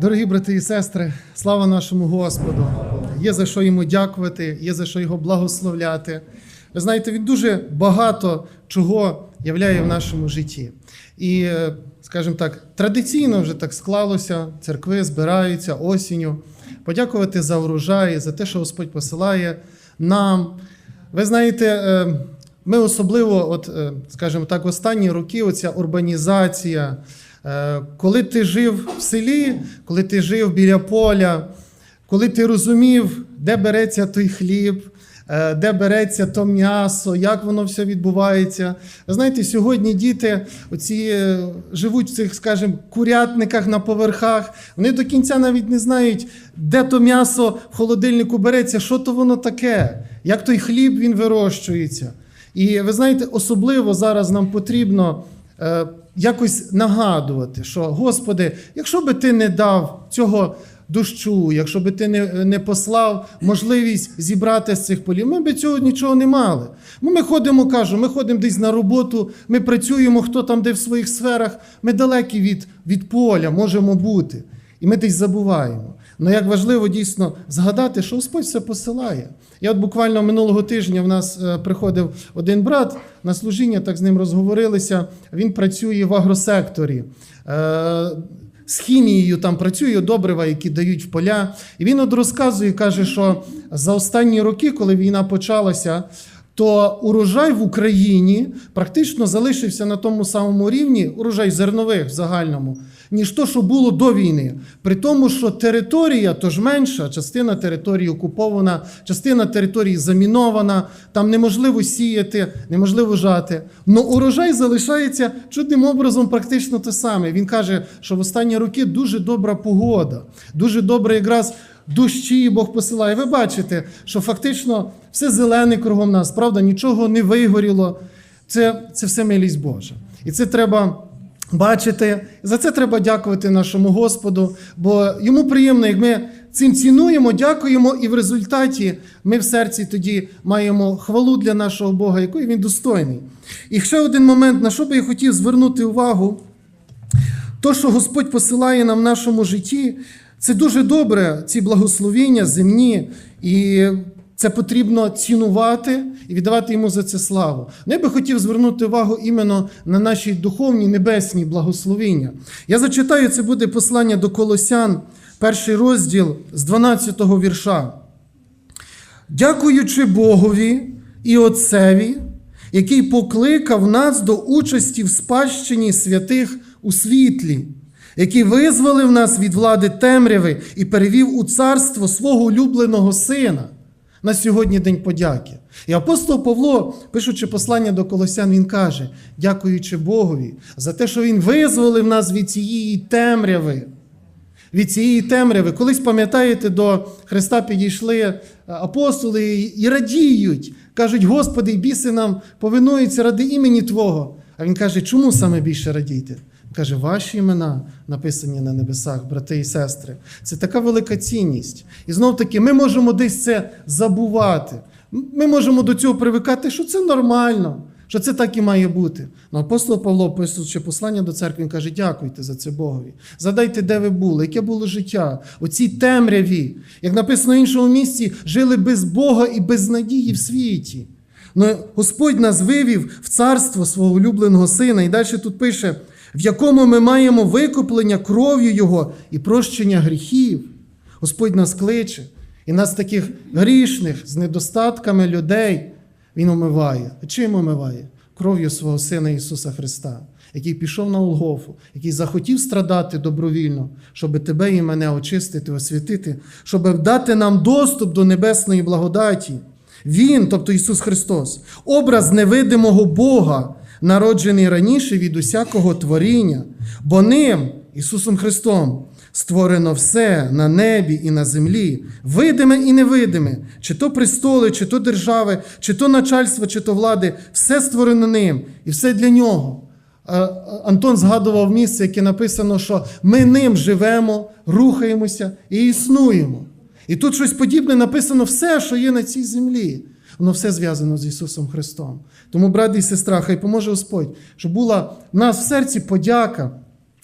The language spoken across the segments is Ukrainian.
Дорогі брати і сестри, слава нашому Господу! Є за що йому дякувати, є за що його благословляти. Ви знаєте, він дуже багато чого являє в нашому житті. І, е, скажімо так, традиційно вже так склалося, церкви збираються осінню. Подякувати за урожай, за те, що Господь посилає нам. Ви знаєте, е, ми особливо, от, е, скажімо так, останні роки оця урбанізація. Е, Коли ти жив в селі, коли ти жив біля поля, коли ти розумів, де береться той хліб, е, де береться то м'ясо, як воно все відбувається. Знаєте, сьогодні діти оці, е, живуть в цих, скажімо, курятниках на поверхах. Вони до кінця навіть не знають, де то м'ясо в холодильнику береться, що то воно таке, як той хліб він вирощується. І ви знаєте, особливо зараз нам потрібно якось нагадувати, що Господи, якщо би ти не дав цього дощу, якщо би ти не, не послав можливість зібрати з цих полів, ми б цього нічого не мали. Ми, ми ходимо, кажу, ми ходимо десь на роботу, ми працюємо, хто там де в своїх сферах, ми далекі від, від поля можемо бути. І ми десь забуваємо. Ну як важливо дійсно згадати, що Господь все посилає. Я от буквально минулого тижня в нас е, приходив один брат на служіння, так з ним розговорилися. Він працює в агросекторі. Е, з хімією там працює добрива, які дають в поля. І він от розказує, каже, що за останні роки, коли війна почалася, то урожай в Україні практично залишився на тому самому рівні, урожай зернових в загальному, ніж то, що було до війни. При тому, що територія то ж менша, частина території окупована, частина території замінована, там неможливо сіяти, неможливо жати. Но урожай залишається чудним образом практично те саме. Він каже, що в останні роки дуже добра погода, дуже добре якраз дощі Бог посилає. Ви бачите, що фактично все зелене кругом нас, правда, нічого не вигоріло. Це, це все милість Божа. І це треба бачити. За це треба дякувати нашому Господу, бо йому приємно, як ми цим цінуємо, дякуємо, і в результаті ми в серці тоді маємо хвалу для нашого Бога, якої він достойний. І ще один момент, на що би я хотів звернути увагу. То, що Господь посилає нам в нашому житті, це дуже добре, ці благословіння земні, і це потрібно цінувати і віддавати йому за це славу. Ну, Я би хотів звернути увагу іменно на наші духовні небесні благословіння. Я зачитаю, це буде послання до Колосян, перший розділ з 12 го вірша. Дякуючи Богові і Отцеві, який покликав нас до участі в спадщині святих у світлі, який визволив нас від влади темряви і перевів у царство свого улюбленого сина. На сьогодні День подяки. І апостол Павло, пишучи послання до Колосян, він каже: дякуючи Богові за те, що Він визволив нас від цієї темряви. Від цієї темряви. Колись пам'ятаєте, до Христа підійшли е, апостоли і радіють, кажуть, Господи, біси нам повинуються ради імені Твого. А він каже, чому саме більше радійте? Каже, ваші імена написані на небесах, брати і сестри. Це така велика цінність. І знов таки, ми можемо десь це забувати. Ми можемо до цього привикати, що це нормально, що це так і має бути. Ну, апостол Павло, пишучи послання до церкви, він каже: дякуйте за це Богові. Задайте, де ви були, яке було життя, у цій темряві, як написано в іншому місці, жили без Бога і без надії в світі. Ну, Господь нас вивів в царство свого улюбленого сина. І далі тут пише, в якому ми маємо викуплення кров'ю Його і прощення гріхів. Господь нас кличе. І нас таких грішних з недостатками людей Він омиває. Чим омиває? Кров'ю свого Сина Ісуса Христа, який пішов на Олгофу, який захотів страдати добровільно, щоб тебе і мене очистити, освятити, щоб дати нам доступ до небесної благодаті. Він, тобто Ісус Христос, образ невидимого Бога, народжений раніше від усякого творіння, бо ним, Ісусом Христом, створено все на небі і на землі, видиме і невидиме, чи то престоли, чи то держави, чи то начальство, чи то влади, все створено ним, і все для нього. Антон згадував місце, яке написано, що ми ним живемо, рухаємося і існуємо. І тут щось подібне написано все, що є на цій землі. Воно все зв'язано з Ісусом Христом. Тому, брат і сестра, хай поможе Господь, щоб була в нас в серці подяка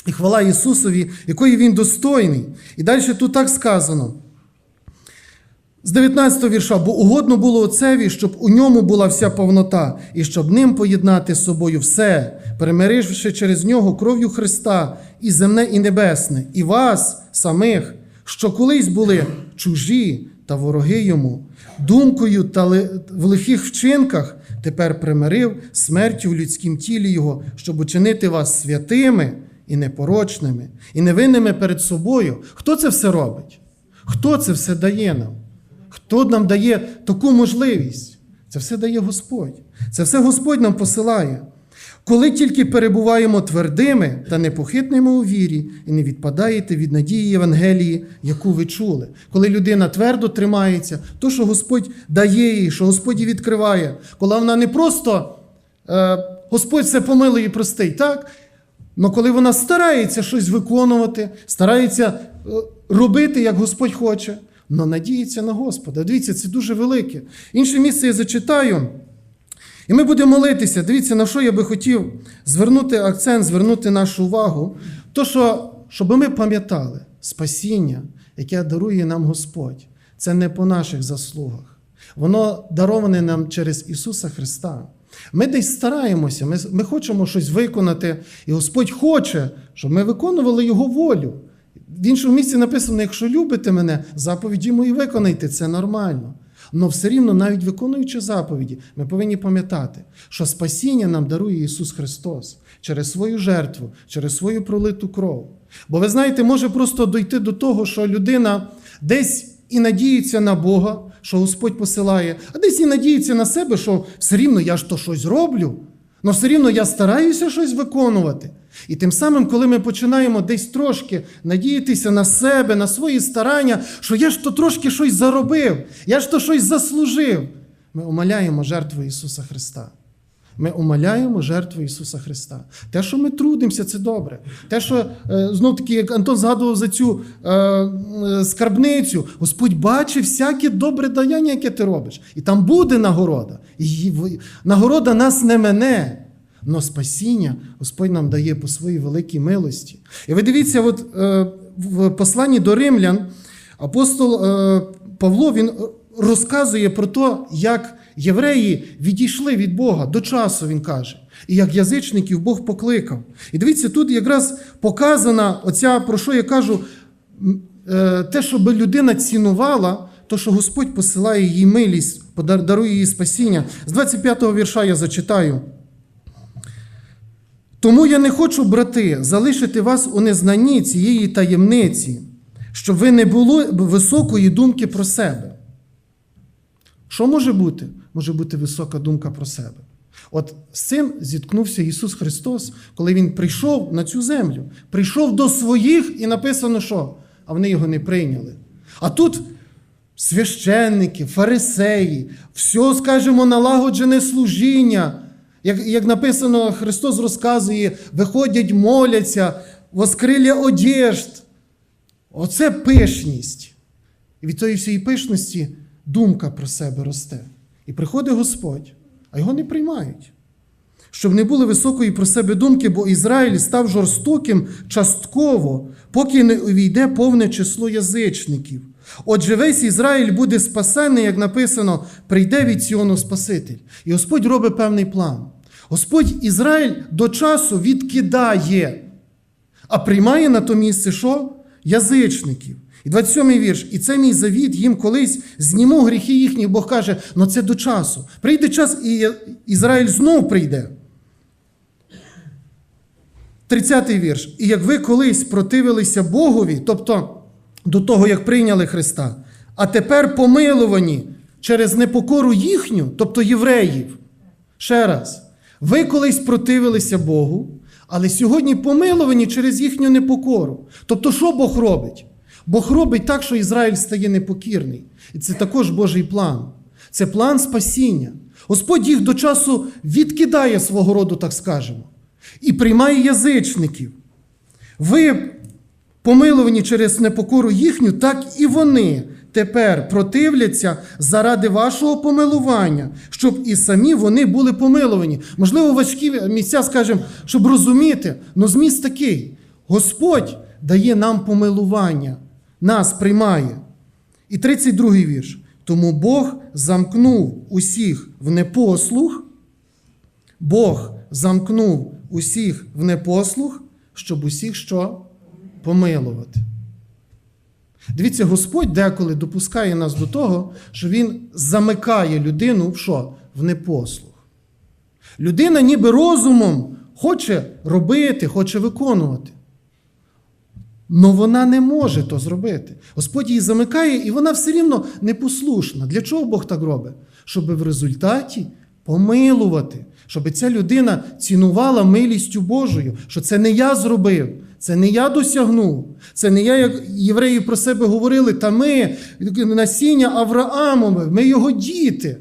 і хвала Ісусові, якої Він достойний. І далі тут так сказано. З 19 вірша, бо угодно було Отцеві, щоб у ньому була вся повнота, і щоб ним поєднати з собою все, перемиривши через нього кров'ю Христа і земне, і небесне, і вас самих, що колись були чужі та вороги йому, думкою та в лихих вчинках тепер примирив смертю в людськім тілі Його, щоб учинити вас святими і непорочними, і невинними перед собою. Хто це все робить? Хто це все дає нам? Хто нам дає таку можливість? Це все дає Господь. Це все Господь нам посилає. Коли тільки перебуваємо твердими та непохитними у вірі і не відпадаєте від надії Євангелії, яку ви чули. Коли людина твердо тримається, то, що Господь дає їй, що Господь їй відкриває, коли вона не просто е, Господь все помилує і простить, так? Але коли вона старається щось виконувати, старається е, робити, як Господь хоче, але надіється на Господа. Дивіться, це дуже велике. Інше місце я зачитаю. І ми будемо молитися. Дивіться, на що я би хотів звернути акцент, звернути нашу увагу. То, що, щоб ми пам'ятали спасіння, яке дарує нам Господь, це не по наших заслугах. Воно дароване нам через Ісуса Христа. Ми десь стараємося, ми, ми хочемо щось виконати, і Господь хоче, щоб ми виконували Його волю. В іншому місці написано: якщо любите мене, заповіді мої виконайте, це нормально. Але все рівно, навіть виконуючи заповіді, ми повинні пам'ятати, що спасіння нам дарує Ісус Христос через свою жертву, через свою пролиту кров. Бо ви знаєте, може просто дойти до того, що людина десь і надіється на Бога, що Господь посилає, а десь і надіється на себе, що все рівно я ж то щось роблю, але все рівно я стараюся щось виконувати. І тим самим, коли ми починаємо десь трошки надіятися на себе, на свої старання, що я ж то трошки щось заробив, я ж то щось заслужив, ми омаляємо жертву Ісуса Христа. Ми омаляємо жертву Ісуса Христа. Те, що ми трудимося, це добре. Те, що знов таки, як Антон згадував за цю е, е, скарбницю, Господь бачить всяке добре даяння, яке ти робиш. І там буде нагорода. І нагорода нас не мене. Но спасіння Господь нам дає по своїй великій милості. І ви дивіться, от, е, в посланні до римлян апостол е, Павло він розказує про те, як євреї відійшли від Бога до часу, він каже, і як язичників Бог покликав. І дивіться, тут якраз показана оця, про що я кажу, е, те, щоб людина цінувала, то, що Господь посилає їй милість, дарує їй спасіння. З 25-го вірша я зачитаю. Тому я не хочу, брати, залишити вас у незнанні цієї таємниці, щоб ви не було високої думки про себе. Що може бути? Може бути висока думка про себе. От з цим зіткнувся Ісус Христос, коли Він прийшов на цю землю, прийшов до своїх і написано, що? А вони його не прийняли. А тут священники, фарисеї, все, скажімо, налагоджене служіння. Як, як написано, Христос розказує, виходять, моляться, воскрилля одежд. Оце пишність. І від тої всієї пишності думка про себе росте. І приходить Господь, а його не приймають. Щоб не було високої про себе думки, бо Ізраїль став жорстоким частково, поки не увійде повне число язичників. Отже, весь Ізраїль буде спасений, як написано, прийде від Сіону Спаситель. І Господь робить певний план. Господь Ізраїль до часу відкидає, а приймає на то місце що? Язичників. І 27-й вірш. І це мій завіт їм колись зніму гріхи їхні. Бог каже, ну це до часу. Прийде час, і Ізраїль знов прийде. 30-й вірш. І як ви колись противилися Богові, тобто до того, як прийняли Христа, а тепер помилувані через непокору їхню, тобто євреїв. Ще раз, ви колись противилися Богу, але сьогодні помилувані через їхню непокору. Тобто, що Бог робить? Бог робить так, що Ізраїль стає непокірний. І це також Божий план. Це план спасіння. Господь їх до часу відкидає свого роду, так скажемо, і приймає язичників. Ви помилувані через непокору їхню, так і вони тепер противляться заради вашого помилування, щоб і самі вони були помилувані. Можливо, важкі місця, скажімо, щоб розуміти, але зміст такий. Господь дає нам помилування, нас приймає. І 32-й вірш. Тому Бог замкнув усіх в непослух, Бог замкнув усіх в непослух, щоб усіх що? Помилувати. Дивіться, Господь деколи допускає нас до того, що Він замикає людину в що? В непослух. Людина ніби розумом хоче робити, хоче виконувати. Но вона не може то зробити. Господь її замикає, і вона все рівно непослушна. Для чого Бог так робить? Щоб в результаті помилувати, щоб ця людина цінувала милістю Божою, що це не я зробив, це не я досягнув, це не я, як євреї про себе говорили, та ми насіння Авраамове, ми його діти.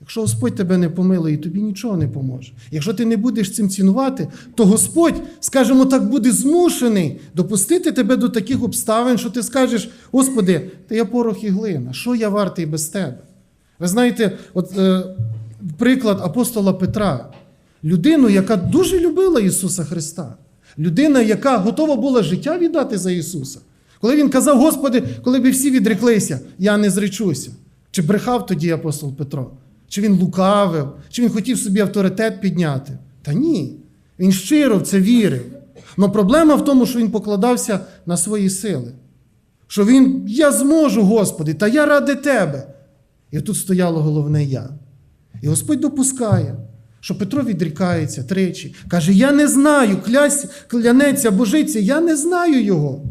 Якщо Господь тебе не помилує, тобі нічого не поможе. Якщо ти не будеш цим цінувати, то Господь, скажімо так, буде змушений допустити тебе до таких обставин, що ти скажеш: Господи, та я порох і глина, що я вартий без тебе? Ви знаєте, от е, приклад апостола Петра, людину, яка дуже любила Ісуса Христа, людина, яка готова була життя віддати за Ісуса. Коли він казав, Господи, коли б всі відреклися, я не зречуся. Чи брехав тоді апостол Петро? Чи він лукавив, чи він хотів собі авторитет підняти? Та ні. Він щиро в це вірив. Але проблема в тому, що він покладався на свої сили. Що він, я зможу, Господи, та я ради Тебе. І тут стояло головне я. І Господь допускає, що Петро відрікається тричі. Каже: Я не знаю, клясь, клянеться, божиться, я не знаю його.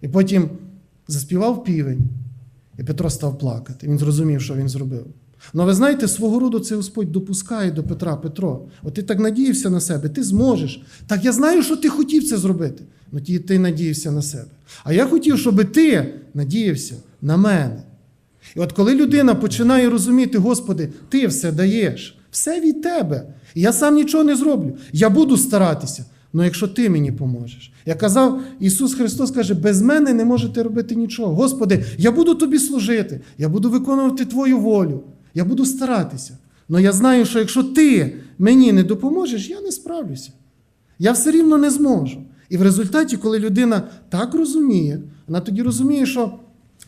І потім заспівав півень, і Петро став плакати. Він зрозумів, що він зробив. Ну, ви знаєте, свого роду це Господь допускає до Петра Петро. От ти так надіявся на себе, ти зможеш. Так я знаю, що ти хотів це зробити. Ну ти надіявся на себе. А я хотів, щоб ти надіявся на мене. І от коли людина починає розуміти, Господи, ти все даєш, все від тебе. І я сам нічого не зроблю. Я буду старатися. Ну якщо ти мені поможеш. Я казав, Ісус Христос каже, без мене не можете робити нічого. Господи, я буду тобі служити, я буду виконувати Твою волю, я буду старатися. Але я знаю, що якщо ти мені не допоможеш, я не справлюся. Я все рівно не зможу. І в результаті, коли людина так розуміє, вона тоді розуміє, що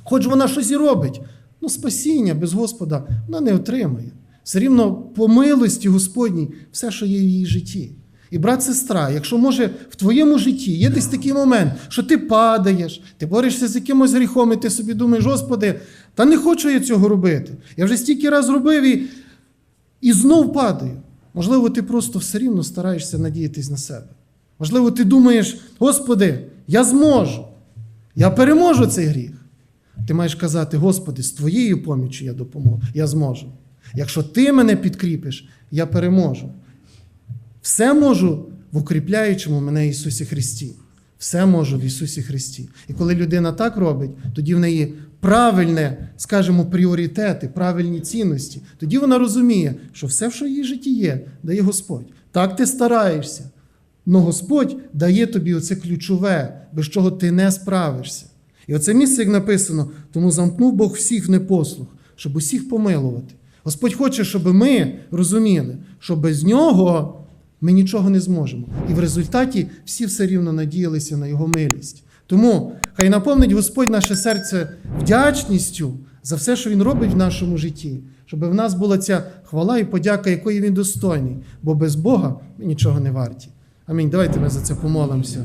хоч вона щось і робить, ну спасіння без Господа вона не отримає. Все рівно по милості Господній все, що є в її житті. І брат, сестра, якщо може в твоєму житті є десь такий момент, що ти падаєш, ти борешся з якимось гріхом, і ти собі думаєш, Господи, та не хочу я цього робити. Я вже стільки раз робив і, і знов падаю. Можливо, ти просто все рівно стараєшся надіятись на себе. Можливо, ти думаєш, Господи, я зможу, я переможу цей гріх. Ти маєш казати, Господи, з твоєю поміччю я допоможу, я зможу. Якщо ти мене підкріпиш, я переможу. Все можу в укріпляючому мене Ісусі Христі. Все можу в Ісусі Христі. І коли людина так робить, тоді в неї правильне, скажімо, пріоритети, правильні цінності. Тоді вона розуміє, що все, що в її житті є, дає Господь. Так ти стараєшся. Но Господь дає тобі оце ключове, без чого ти не справишся. І оце місце, як написано, тому замкнув Бог всіх в непослух, щоб усіх помилувати. Господь хоче, щоб ми розуміли, що без нього ми нічого не зможемо. І в результаті всі все рівно надіялися на Його милість. Тому хай наповнить Господь наше серце вдячністю за все, що Він робить в нашому житті, щоб в нас була ця хвала і подяка, якої він достойний. Бо без Бога ми нічого не варті. Амінь. Давайте ми за це помолимося.